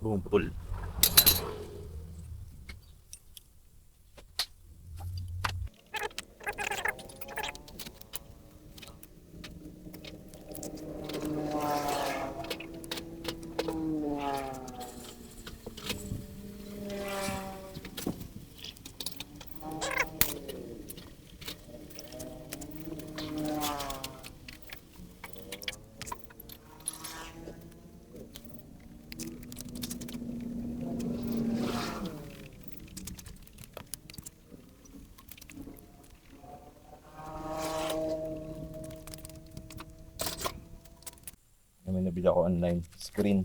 Bumpol. May nabili ako online. Screen.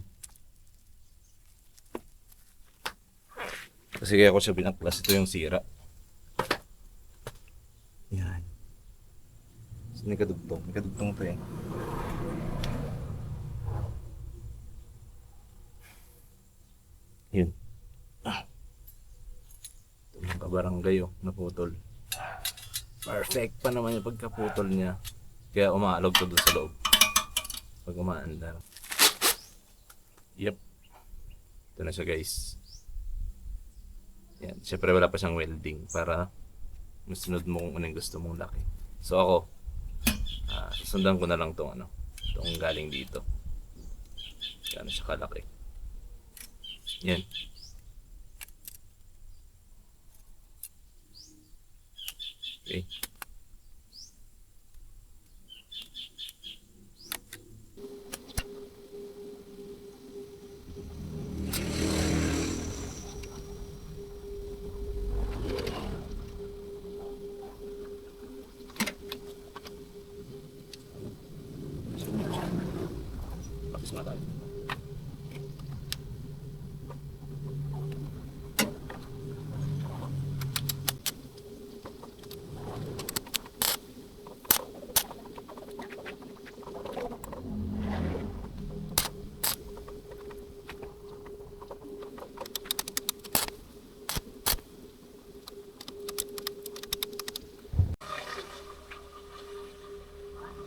Kasi kaya ko siya binaklas. Ito yung sira. Yan. So, may kadugtong. May kadugtong to eh. Yun. Ah. Ito yung kabarangay oh, naputol. Perfect pa naman yung pagkaputol niya. Kaya umaalog to doon sa loob pag umaandar. Yep. Ito na siya guys. Yan. Siyempre wala pa siyang welding para masunod mo kung ano yung gusto mong laki. So ako, ah susundan ko na lang tong ano, tong galing dito. Yan siya kalaki. Yan. Okay. Tapos nga tayo.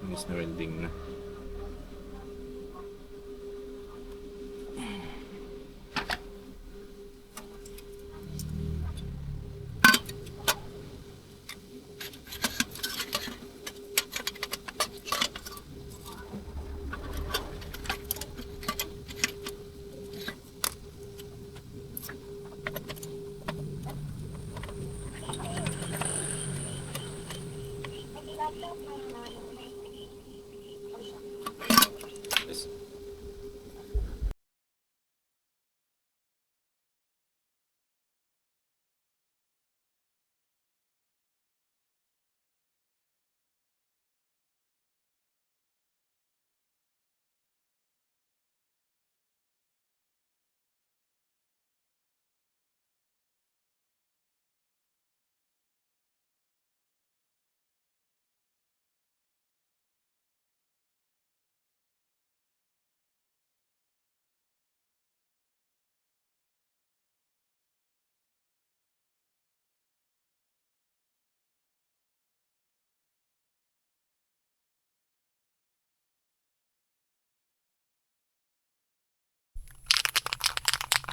Miss na welding na.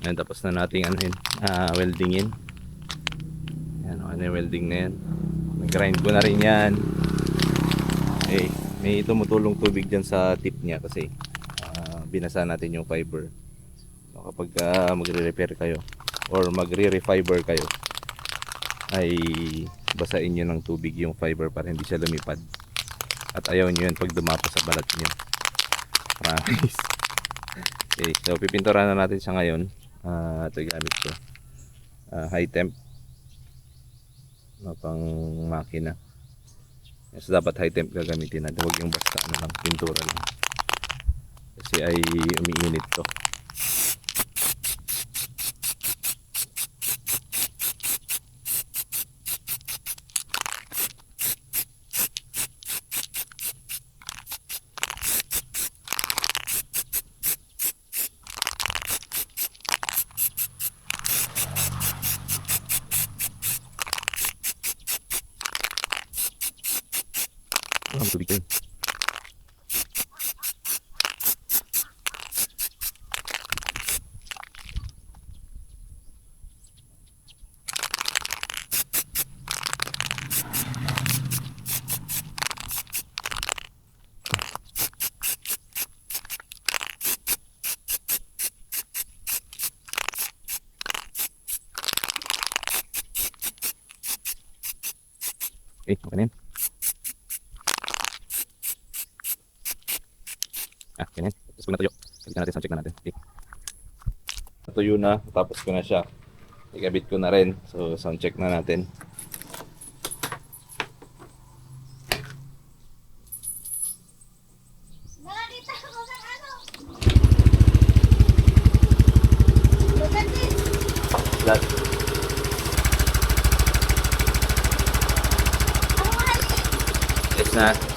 Ayan, tapos na nating ano yun, ah, weldingin. Ayan, ano yung welding na yan. Nag-grind ko na rin yan. Okay, may tumutulong tubig dyan sa tip niya kasi ah, binasa natin yung fiber. So, kapag ah, magre-repair kayo or magre-refiber kayo, ay basain nyo ng tubig yung fiber para hindi siya lumipad. At ayaw nyo yun pag dumapa sa balat nyo. Promise. Okay, so pipinturan na natin siya ngayon. Ah, ito gamit ko. Ah, high temp. Na pang makina. So dapat high temp gagamitin natin. Huwag yung basta ano lang, pintura lang. Kasi ay umiinit to. Autorice. Listo, okay, Ah, yun. Tapos ko natuyo. Check natin, sound check na natin. Okay. Natuyo na, tapos ko na siya. Ikabit ko na rin. So, sound check na natin. Nakakita ko